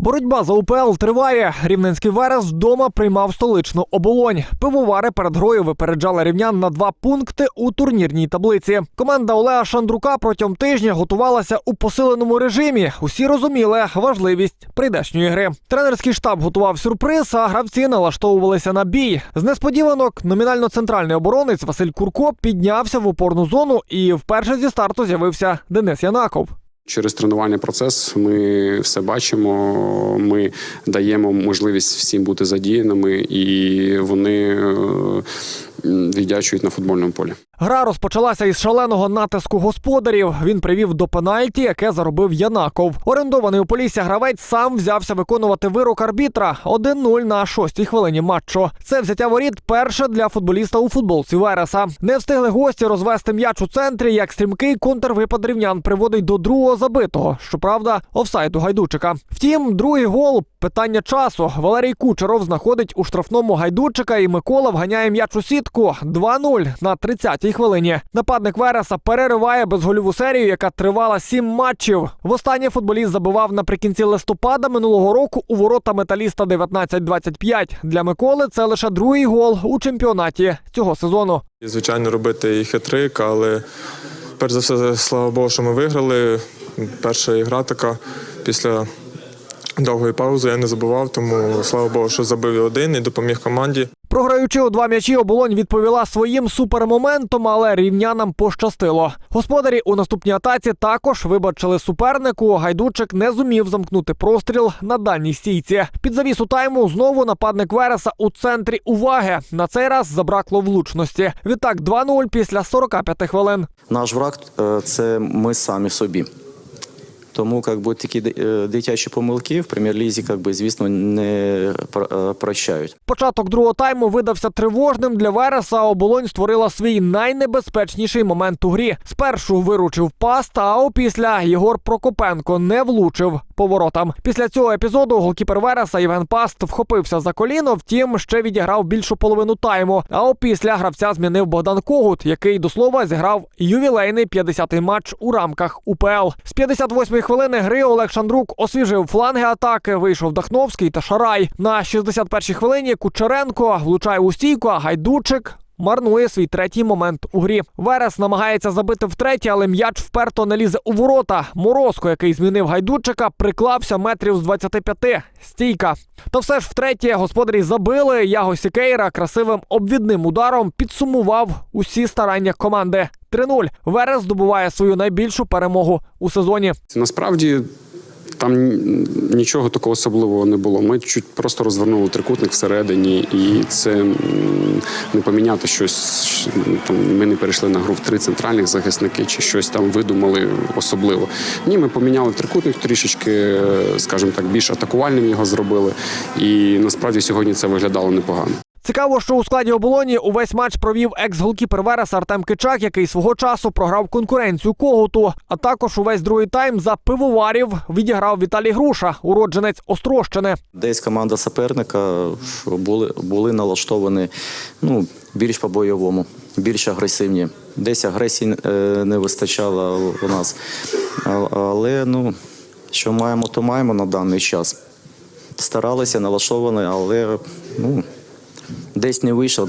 Боротьба за УПЛ триває. Рівненський Верес вдома приймав столичну оболонь. Пивовари перед грою випереджали рівнян на два пункти у турнірній таблиці. Команда Олега Шандрука протягом тижня готувалася у посиленому режимі. Усі розуміли важливість прийдешньої гри. Тренерський штаб готував сюрприз, а гравці налаштовувалися на бій. З несподіванок номінально центральний оборонець Василь Курко піднявся в опорну зону і вперше зі старту з'явився Денис Янаков. Через тренувальний процес ми все бачимо. Ми даємо можливість всім бути задіяними, і вони е, віддячують на футбольному полі. Гра розпочалася із шаленого натиску господарів. Він привів до пенальті, яке заробив Янаков. Орендований у Полісся гравець сам взявся виконувати вирок арбітра 1-0 на шостій хвилині матчу. Це взяття воріт перше для футболіста у футболці Вереса. Не встигли гості розвести м'яч у центрі, як стрімкий контрвипад рівнян приводить до другого забитого. Щоправда, офсайду гайдучика. Втім, другий гол питання часу. Валерій Кучеров знаходить у штрафному гайдучика, і Микола вганяє м'яч у сітку 2-0 на 30-й хвилині. Нападник Вереса перериває безгольову серію, яка тривала сім матчів. Востаннє футболіст забивав наприкінці листопада минулого року у ворота металіста 19-25. Для Миколи це лише другий гол у чемпіонаті цього сезону. Звичайно, робити і хитрик, але перш за все, слава Богу, що ми виграли. Перша ігра така після довгої паузи я не забував, тому слава Богу, що забив і один і допоміг команді. Програючи у два м'ячі, оболонь відповіла своїм супермоментом, але рівнянам пощастило. Господарі у наступній атаці також вибачили супернику. Гайдучик не зумів замкнути простріл на дальній стійці. Під завісу тайму знову нападник Вереса у центрі уваги. На цей раз забракло влучності. Відтак 2-0 після 45 хвилин. Наш враг е, це ми самі собі. Тому как би, такі е, дитячі помилки в прем'єр-лізі, как би, звісно, не е, прощають. Початок другого тайму видався тривожним для Вереса. Оболонь створила свій найнебезпечніший момент у грі. Спершу виручив паста, а опісля Єгор Прокопенко не влучив поворотам. Після цього епізоду голкіпер Вереса Євген Паст вхопився за коліно, втім ще відіграв більшу половину тайму. А опісля гравця змінив Богдан Когут, який до слова зіграв ювілейний 50-й матч у рамках УПЛ. З 58-ї хвилини гри Олег Шандрук освіжив фланги атаки. Вийшов Дахновський та Шарай. На 61-й хвилині Кучеренко влучає у стійку, а Гайдучик. Марнує свій третій момент у грі. Верес намагається забити втретє, але м'яч вперто не лізе у ворота. Морозко, який змінив гайдучика, приклався метрів з 25. Стійка. Та все ж втретє господарі забили. Яго Сікейра красивим обвідним ударом підсумував усі старання команди. 3-0. Верес здобуває свою найбільшу перемогу у сезоні. Насправді там нічого такого особливого не було. Ми чуть просто розвернули трикутник всередині, і це не поміняти щось. Там ми не перейшли на гру в три центральних захисники чи щось там видумали особливо. Ні, ми поміняли трикутник трішечки, е, скажімо так, більш атакувальним його зробили. І насправді сьогодні це виглядало непогано. Цікаво, що у складі оболоні увесь матч провів екс-голкіпер Вереса Артем Кичак, який свого часу програв конкуренцію Когуту. А також увесь другий тайм за пивоварів відіграв Віталій Груша, уродженець Острощини. Десь команда суперника були, були налаштовані ну, більш по-бойовому, більш агресивні. Десь агресії е, не вистачало у нас. Але ну, що маємо, то маємо на даний час. Старалися, налаштовані, але ну, десь не вийшло.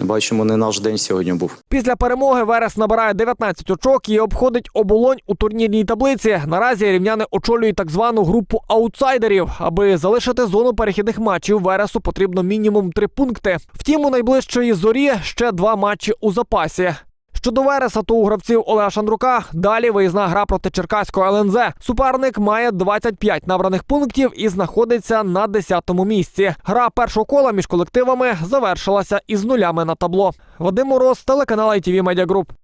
Бачимо, не наш день сьогодні був. Після перемоги Верес набирає 19 очок і обходить оболонь у турнірній таблиці. Наразі рівняни очолюють так звану групу аутсайдерів. Аби залишити зону перехідних матчів, Вересу потрібно мінімум три пункти. Втім, у найближчої зорі ще два матчі у запасі. Щодо Вереса, то у гравців Олега Шандрука далі виїзна гра проти Черкаського ЛНЗ. Суперник має 25 набраних пунктів і знаходиться на 10-му місці. Гра першого кола між колективами завершилася із нулями на табло. Вадим Мороз, телеканал ITV Media Group.